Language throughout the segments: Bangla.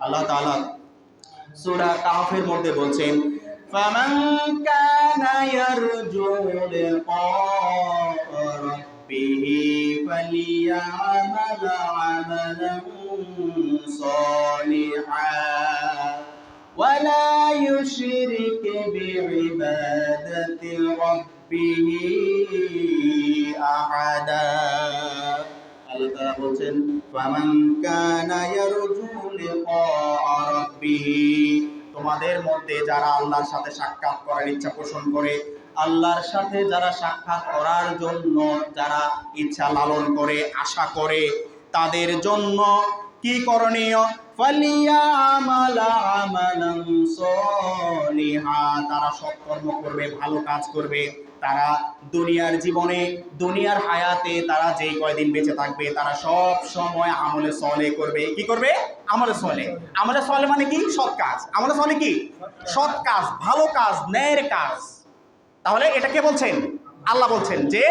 আল্লাহ তাআলা সূরা কাহফের মধ্যে বলছেন ফামান কানা ইয়ারজু লিকা রাব্বিহি ফালিয়ামাল আমালান সালিহান ولا يشرك بعبادة ربه أحدا আল্লাহ তাআলা বলছেন, ফামান কানা ইয়ারজু লিকা রাব্বিহি তোমাদের মধ্যে যারা আল্লাহর সাথে সাক্ষাৎ করার ইচ্ছা পোষণ করে, আল্লাহর সাথে যারা সাক্ষাৎ করার জন্য যারা ইচ্ছা লালন করে, আশা করে, তাদের জন্য কি করণীয়? তারা সৎকর্ম করবে, ভালো কাজ করবে। তারা দুনিয়ার জীবনে, দুনিয়ার হায়াতে তারা যেই কয়দিন বেঁচে থাকবে, তারা সব সময় আমলে সলে করবে। কি করবে? আমলে সলে। আমলে সলে মানে কি? সৎ কাজ। আমলে সলে কি? সৎ কাজ, ভালো কাজ, ন্যায়ের কাজ। তাহলে এটা কে বলছেন? আল্লাহ বলছেন যে,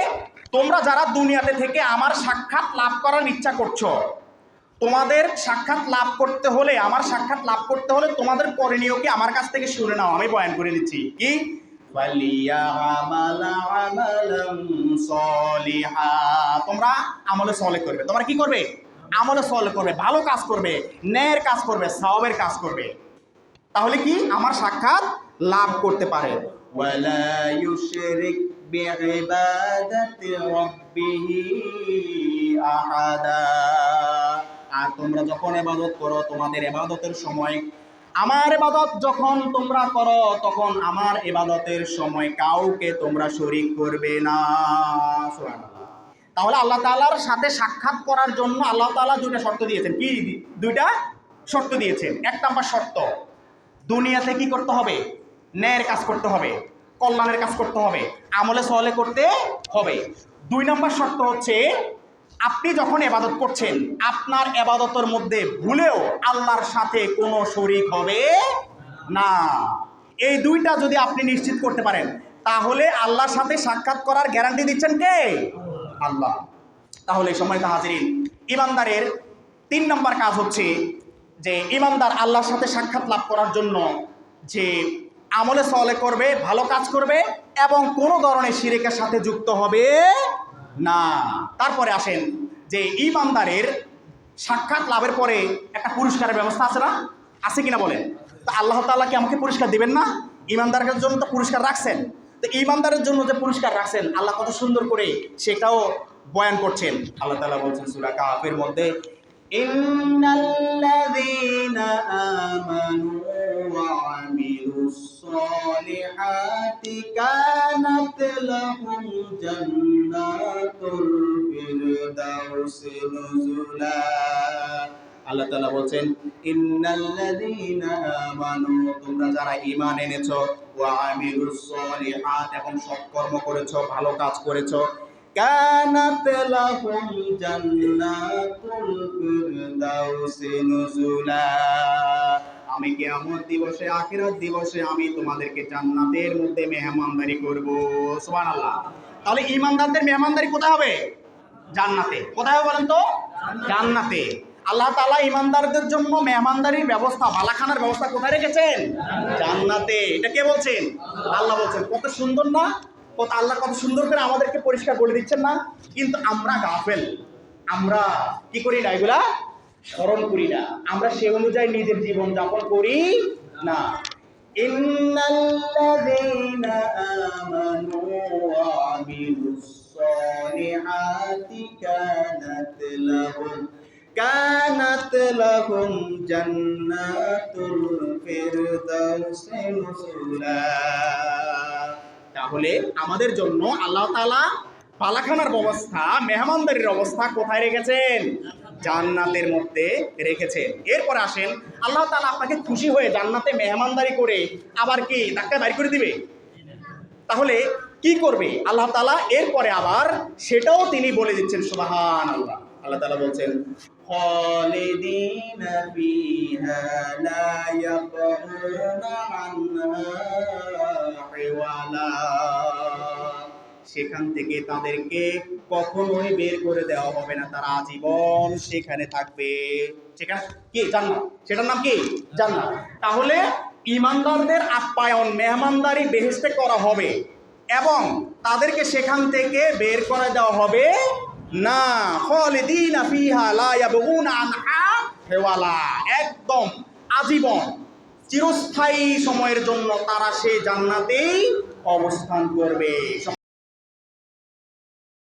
তোমরা যারা দুনিয়াতে থেকে আমার সাক্ষাৎ লাভ করার ইচ্ছা করছ, তোমাদের সাক্ষাৎ লাভ করতে হলে, আমার সাক্ষাৎ লাভ করতে হলে তোমাদের করণীয় কি? আমার কাছ থেকে শুনে নাও, আমি বয়ান করে দিচ্ছি কি? তোমরা আমলে সলে করবে। তোমরা কি করবে? আমলে সলে করবে। ভালো কাজ করবে ন্যায়ের কাজ করবে সওয়াবের কাজ করবে। তাহলে কি? আমার সাক্ষাৎ লাভ করতে পারে। আর তোমরা যখন ইবাদত করো তোমাদের ইবাদতের সময় আমার ইবাদত যখন তোমরা করো, তখন আমার ইবাদতের সময় কাউকে তোমরা শরিক করবে না। তাহলে আল্লাহ তাআলার সাথে সাক্ষাৎ করার জন্য আল্লাহ তাআলা দুইটা শর্ত দিয়েছেন। কি? দুইটা শর্ত দিয়েছেন। এক নাম্বার শর্ত, দুনিয়াতে কি করতে হবে? ন্যায়ের কাজ করতে হবে, কল্যাণের কাজ করতে হবে, আমলে সহলে করতে হবে। দুই নম্বর শর্ত হচ্ছে আপনি যখন এবাদত করছেন, আপনার এবাদতের মধ্যে ভুলেও আল্লাহর সাথে কোনো শরিক হবে না। এই দুইটা যদি আপনি নিশ্চিত করতে পারেন, তাহলে আল্লাহর সাথে সাক্ষাৎ করার গ্যারান্টি দিচ্ছেন কে? আল্লাহ। তাহলে সময় হাজিরিন, ইমানদারের তিন নম্বর কাজ হচ্ছে যে, ইমানদার আল্লাহর সাথে সাক্ষাৎ লাভ করার জন্য যে আমলে সলে করবে, ভালো কাজ করবে এবং কোনো ধরনের শিরেকের সাথে যুক্ত হবে না। তারপরে আসেন যে ইমানদারের সাক্ষাৎ লাভের পরে একটা পুরস্কারের ব্যবস্থা আছে না? আছে কিনা বলেন? তো আল্লাহ তাআলা কি আমাকে পুরস্কার দিবেন না? ইমানদারের জন্য তো পুরস্কার রাখছেন। তো ইমানদারের জন্য যে পুরস্কার রাখছেন, আল্লাহ কত সুন্দর করে সেটাও বয়ান করছেন। আল্লাহ তাআলা বলছেন সূরা কাফের মধ্যে লাহুম আল্লাহ তাআলা আমানু, তোমরা যারা ঈমান এনেছো, ওয়া আমিলুস সালিহাত, এবং সৎকর্ম করেছ, ভালো কাজ করেছ, কানাত লাহুম জান্নাতুল ফিরদাউসি নুজুলা। আমি কিয়ামত দিবসে আখিরাত দিবসে আমি তোমাদেরকে জান্নাতের মধ্যে মেহমানদারি করব। সুবহানাল্লাহ। তাহলে ঈমানদারদের মেহমানদারি কোথায় হবে? জান্নাতে। কোথায় হবে বলেন তো? জান্নাতে। আল্লাহ তাআলা ইমানদারদের জন্য মেহমানদারির ব্যবস্থা বালাখানার ব্যবস্থা কোথায় রেখেছেন? জান্নাতে। এটা কে বলছেন? আল্লাহ বলছেন। কত সুন্দর না? কত আল্লাহ কত সুন্দর করে আমাদেরকে পরিষ্কার করে দিচ্ছেন না? কিন্তু আমরা গাফেল। আমরা কি করি না এগুলা? স্মরণ করি না। আমরা সে অনুযায়ী নিজের জীবন যাপন করি না। তাহলে আমাদের জন্য আল্লাহ পালাখানার ব্যবস্থা, মেহমানদারির অবস্থা কোথায় রেখেছেন? জান্নাতের মধ্যে রেখেছেন এরপর আসেন, আল্লাহ তালা আপনাকে খুশি হয়ে জান্নাতে মেহমানদারি করে আবার কি ডাক্তার বাড়ি করে দিবে? তাহলে কি করবে? আল্লাহ তালা এরপরে আবার সেটাও তিনি বলে দিচ্ছেন সুবাহান আল্লাহ আল্লাহ তালা বলছেন সেখান থেকে তাদেরকে কখনোই বের করে দেওয়া হবে না। তারা আজীবন সেখানে থাকবে। সেখানে কি? জান্নাত। সেটার নাম কি? জান্নাত। তাহলে ইমানদারদের আপ্যায়ন, মেহমানদারি বেহেস্তে করা হবে এবং তাদেরকে সেখান থেকে বের করে দেওয়া হবে না। খালিদিনা ফিহা লা ইয়াবগুনা আনহা হেওয়ালা। একদম আজীবন, চিরস্থায়ী সময়ের জন্য তারা সেই জান্নাতেই অবস্থান করবে।